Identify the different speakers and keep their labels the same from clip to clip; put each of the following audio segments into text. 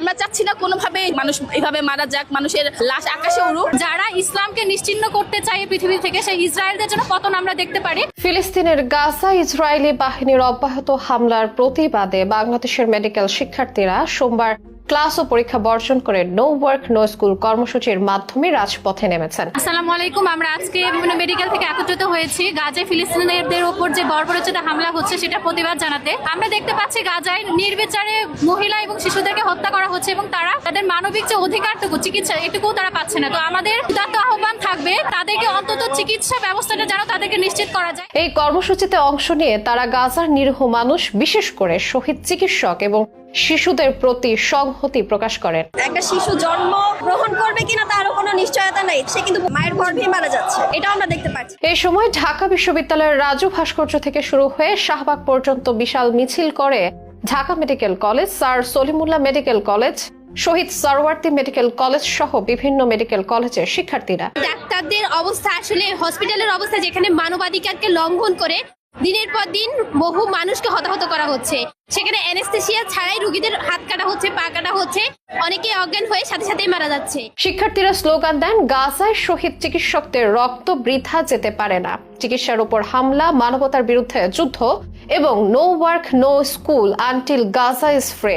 Speaker 1: আমরা চাচ্ছি না মানুষ এইভাবে মারা যাক, মানুষের লাশ আকাশে
Speaker 2: যারা ইসলামকে করতে চায় পৃথিবী থেকে, সেই জন্য আমরা দেখতে পারি।
Speaker 3: ফিলিস্তিনের বাহিনীর অব্যাহত হামলার প্রতিবাদে বাংলাদেশের মেডিকেল শিক্ষার্থীরা সোমবার ক্লাস ও পরীক্ষা বর্জন করে নো ওয়ার্ক নো স্কুল কর্মসূচির মাধ্যমে রাজপথে নেমেছেন।
Speaker 2: আসসালামু আলাইকুম আমরা আজকে বিভিন্ন মেডিকেল থেকে একত্রিত হয়েছি। গাজায় ফিলিস্তিনিদের উপর যে বর্বরচিত হামলা হচ্ছে সেটা প্রতিবাদ জানাতে। আমরা দেখতে পাচ্ছি গাজায় নির্বিচারে মহিলা এবং শিশুদেরকে হত্যা করা হচ্ছে এবং তারা তাদের মানবিক যে অধিকারটুকু চিকিৎসা এটুকুও তারা পাচ্ছে না। তো আমাদের উদাত্ত আহ্বান থাকবে তাদেরকে অন্তত চিকিৎসা ব্যবস্থাটা যেন তাদেরকে নিশ্চিত করা যায়।
Speaker 3: এই কর্মসূচিতে অংশ নিয়ে তারা গাজার নিরীহ মানুষ বিশেষ করে শহীদ চিকিৎসক এবং শিশুদের প্রতি সংহতি প্রকাশ করেন।
Speaker 4: একটা শিশু জন্ম গ্রহণ করবে কিনা তারও কোনো নিশ্চয়তা নেই সে কিন্তু মায়ের গর্ভেই মারা যাচ্ছে। এটাও আমরা দেখতে পাচ্ছি।
Speaker 3: এই সময় ঢাকা বিশ্ববিদ্যালয়ের রাজু ভাস্কর্য থেকে শুরু হয়ে শাহবাগ পর্যন্ত বিশাল মিছিল করে Dhaka medical college sir Salimullah medical college Shaheed Suhrawardy medical college সহ বিভিন্ন মেডিকেল কলেজের শিক্ষার্থীরা।
Speaker 2: ডাক্তারদের অবস্থা আসলে হসপিটালের অবস্থা যেখানে মানবাধিকারকে লঙ্ঘন করে দিনের পর দিন বহু মানুষকে হতাহত করা হচ্ছে। সেখানে অ্যানেস্থেসিয়া ছাড়াই রুগীদের হাত কাটা হচ্ছে, পা কাটা হচ্ছে। অনেকে অজ্ঞান হয়ে সাথে সাথেই মারা যাচ্ছে।
Speaker 3: শিক্ষার্থীরা স্লোগান দেন, গাজায় শহীদ চিকিৎসকদের রক্ত বৃথা যেতে পারে না। চিকিৎসার উপর হামলা, মানবতার বিরুদ্ধে যুদ্ধ এবং no work no school until Gaza is free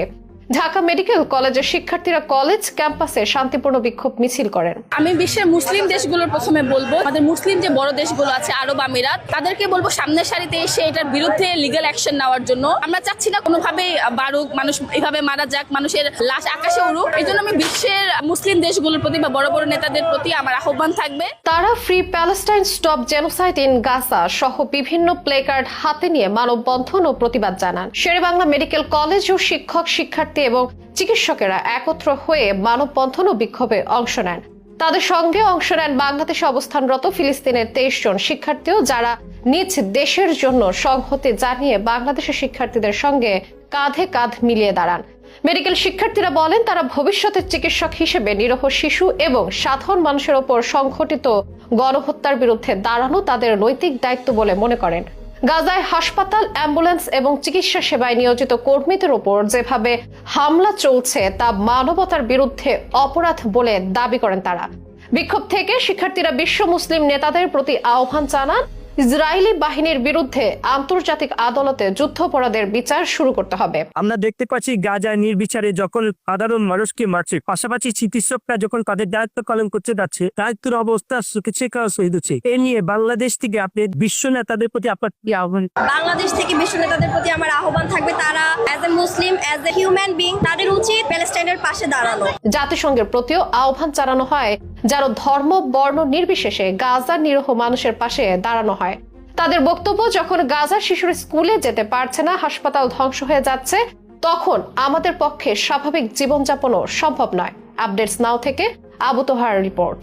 Speaker 3: Dhaka medical কলেজের শিক্ষার্থীরা কলেজ ক্যাম্পাসে শান্তিপূর্ণ বিক্ষোভ মিছিল করেন।
Speaker 1: আমি বিশ্বের মুসলিম দেশগুলোর প্রথমে বলব আমাদের মুসলিম যে বড় দেশগুলো আছে আরব আমিরাত তাদেরকে বলব সামনের সারিতে এসে এটার বিরুদ্ধে লিগ্যাল অ্যাকশন নেওয়ার জন্য। আমরা চাচ্ছি না কোনোভাবে বারুক মানুষ এইভাবে মারা যাক মানুষের লাশ আকাশে উড়ুক। এই জন্য আমি বিশ্বের মুসলিম দেশগুলোর প্রতি বা বড় বড় নেতাদের প্রতি আমার আহ্বান থাকবে।
Speaker 3: তারা free Palestine stop genocide in Gaza সহ বিভিন্ন প্লেকার্ড হাতে নিয়ে মানববন্ধন ও প্রতিবাদ জানান। শেরে বাংলা মেডিকেল কলেজ ও শিক্ষক শিক্ষার্থী এবং চিকিৎসকেরা একত্র হয়ে মানববন্ধন ও বিক্ষোভে অংশ নেন। তাদের সঙ্গে অংশ নেন বাংলাদেশে অবস্থানরত ফিলিস্তিনের তেইশ জন শিক্ষার্থীও যারা নিজ দেশের জন্য সংহতি জানিয়ে বাংলাদেশের শিক্ষার্থীদের সঙ্গে কাঁধে কাঁধ মিলিয়ে দাঁড়ান। মেডিকেল শিক্ষার্থীরা বলেন, তারা ভবিষ্যতের চিকিৎসক হিসেবে নিরহ শিশু এবং সাধারণ মানুষের ওপর সংঘটিত গণহত্যার বিরুদ্ধে দাঁড়ানো তাদের নৈতিক দায়িত্ব বলে মনে করেন। গাজায় হাসপাতাল, অ্যাম্বুলেন্স এবং চিকিৎসা সেবায় নিয়োজিত কর্মীদের উপর যেভাবে হামলা চলছে তা মানবতার বিরুদ্ধে অপরাধ বলে দাবি করেন তারা। বিক্ষোভ থেকে শিক্ষার্থীরা বিশ্ব মুসলিম নেতাদের প্রতি আহ্বান জানান ইসরায়েলি বাহিনীর বিরুদ্ধে আন্তর্জাতিক আদালতে যুদ্ধাপরাধের বিচার শুরু করতে হবে।
Speaker 5: আমরা দেখতে পাচ্ছি গাজায় নির্বিচারে যখন সাধারণ মানুষকে মারছে পাশাপাশি চিকিৎসকরা যখন তাদের দায়িত্ব পালন করতে যাচ্ছে দায়িত্বের অবস্থা চিকিৎসা শহীদ হচ্ছে। এ নিয়ে বাংলাদেশ থেকে আপনি বিশ্ব নেতাদের প্রতি আপনার কি আহ্বান?
Speaker 4: বাংলাদেশ থেকে বিশ্ব নেতাদের প্রতি আমার আহ্বান থাকবে তারা as a Muslim as a human being তাদের উচিত প্যালেস্টাইনের পাশে দাঁড়ানো।
Speaker 3: জাতিসংঘের প্রতিও আহ্বান জানানো হয়। যারা ধর্ম, বর্ণ নির্বিশেষে গাজার নিরহ মানুষের পাশে দাঁড়ানো হয়। তাদের বক্তব্য, যখন গাজার শিশুর স্কুলে যেতে পারছে না, হাসপাতাল ধ্বংস হয়ে যাচ্ছে, তখন আমাদের পক্ষে স্বাভাবিক জীবনযাপনও সম্ভব নয়। আপডেটস নাও থেকে আবু তোহার রিপোর্ট।